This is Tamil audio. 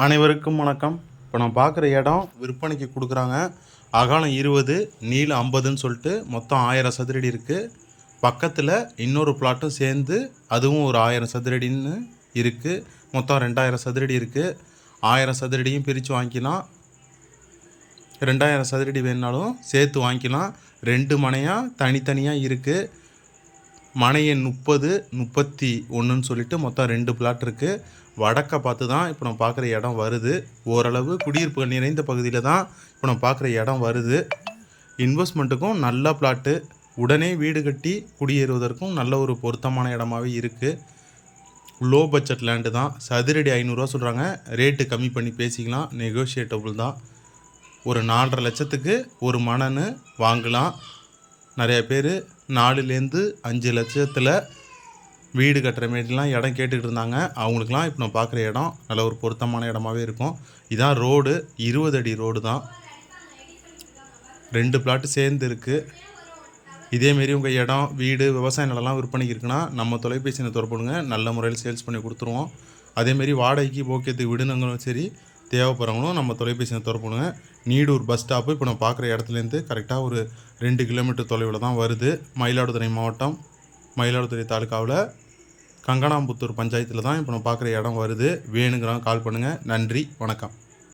அனைவருக்கும் வணக்கம். இப்போ நான் பார்க்குற இடம் விற்பனைக்கு கொடுக்குறாங்க. அகலம் இருபது நீளம் ஐம்பதுன்னு சொல்லிட்டு மொத்தம் ஆயிரம் சதுரடி இருக்குது பக்கத்தில் இன்னொரு பிளாட்டும் சேர்ந்து அதுவும் ஒரு ஆயிரம் சதுரடின்னு இருக்குது மொத்தம் ரெண்டாயிரம் சதுரடி இருக்குது ஆயிரம் சதுரடியும் பிரித்து வாங்கிக்கலாம். ரெண்டாயிரம் சதுரடி வேணுனாலும் சேர்த்து வாங்கிக்கலாம். ரெண்டு மனையாக தனித்தனியாக இருக்குது மனையன் முப்பது முப்பத்தி ஒன்றுன்னு சொல்லிட்டு மொத்தம் ரெண்டு பிளாட் இருக்குது வடக்க பார்த்து தான் இப்போ நம்ம பார்க்குற இடம் வருது. ஓரளவு குடியிருப்புகள் நிறைந்த பகுதியில் தான் இப்போ நம்ம பார்க்குற இடம் வருது. இன்வெஸ்ட்மெண்ட்டுக்கும் நல்ல பிளாட்டு உடனே வீடு கட்டி குடியேறுவதற்கும் நல்ல ஒரு பொருத்தமான இடமாவே இருக்குது லோ பட்ஜெட் லேண்டு தான். சதுரடி ஐநூறுரூவா சொல்கிறாங்க ரேட்டு கம்மி பண்ணி பேசிக்கலாம். நெகோஷியேட்டபுள் தான். ஒரு நாலரை லட்சத்துக்கு ஒரு மனன்னு வாங்கலாம். நிறைய பேர் நாலுலேருந்து அஞ்சு லட்சத்தில் வீடு கட்டுற மாரிலாம் இடம் கேட்டுக்கிட்டு இருந்தாங்க அவங்களுக்குலாம் இப்போ நான் பார்க்குற இடம் நல்ல ஒரு பொருத்தமான இடமாவே இருக்கும். இதான் ரோடு இருபது அடி ரோடு தான். ரெண்டு பிளாட்டு சேர்ந்து இருக்குது இதேமாரி உங்கள் இடம் வீடு விவசாய நிலம்லாம் விற்பனைக்கு இருக்குன்னா நம்ம தொலைபேசியை தொடர்புடுங்க நல்ல முறையில் சேல்ஸ் பண்ணி கொடுத்துருவோம். அதேமாரி வாடகைக்கு போக்கியத்துக்கு விடுனங்களும் சரி தேவைப்படுறவங்களும் நம்ம தொலைபேசியை தொடர்புடுங்க நீடூர் பஸ் ஸ்டாப்பு இப்போ நம்ம பார்க்குற இடத்துலேருந்து கரெக்டாக ஒரு ரெண்டு கிலோமீட்டர் தொலைவில் தான் வருது. மயிலாடுதுறை மாவட்டம் மயிலாடுதுறை தாலுக்காவில். கங்கனாம்புத்தூர் பஞ்சாயத்தில் தான் இப்போ நம்ம பார்க்குற இடம் வருது. வேணுங்கிறவங்க கால் பண்ணுங்கள் நன்றி. வணக்கம்.